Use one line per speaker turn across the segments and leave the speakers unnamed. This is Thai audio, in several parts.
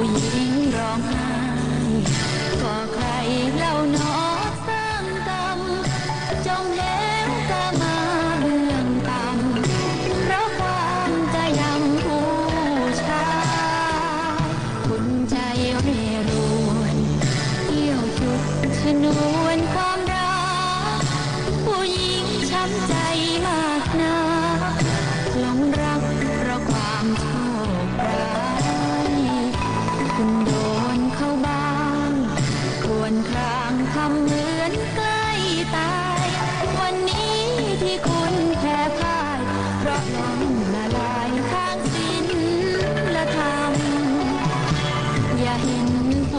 ผู้หญิงร้องไห้ก็ใครเล่าหนอสร้างกรรมจงเหวกามาเบื้องต่ำเพราะความจะยังผู้ชายคุณใจเร่รวนเที่ยวจุดชนวนความรักผู้หญิงช้ำใจมากนะหลงรักเพราะความ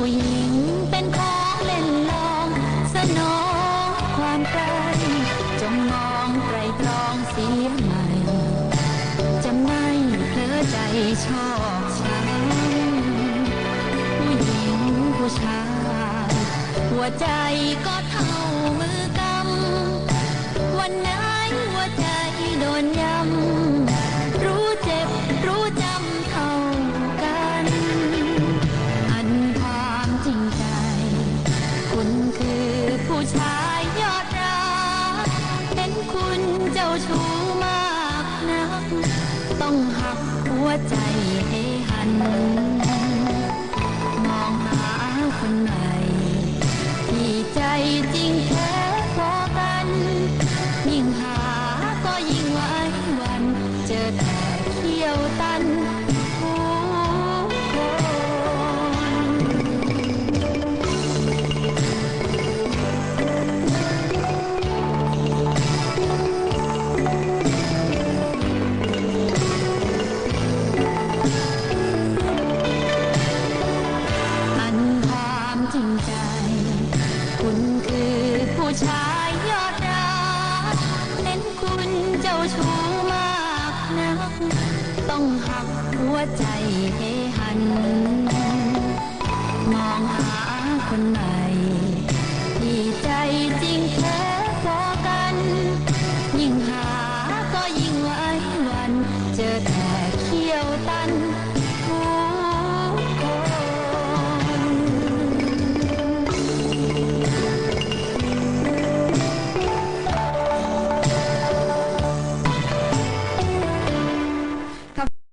ผู้หญิงเป็นของเล่นลองสนองความใครจงมองไตรตรองเสียใหม่ จะไม่เพลอใจชอบช้ำผู้หญิงผู้ชาย หัวใจก็เท่ามือกำวันไหนหัวใจโดนยำ ชู้มากนัก ต้องหักหัวใจให้หัน มองหาคนใหม่ที่ใจจริงแท้พอกัน ยิ่งหาก็ยิ่งไว้วัน เจอแต่เขี้ยวตัน ชายยอดรักเห็นคุณเจ้าชู้มากนัก ต้องหักหัวใจให้หัน มองหาคนใหม่ที่ใจจริงแท้พอกัน ยิ่งหาก็ยิ่งไว้วันเจอแต่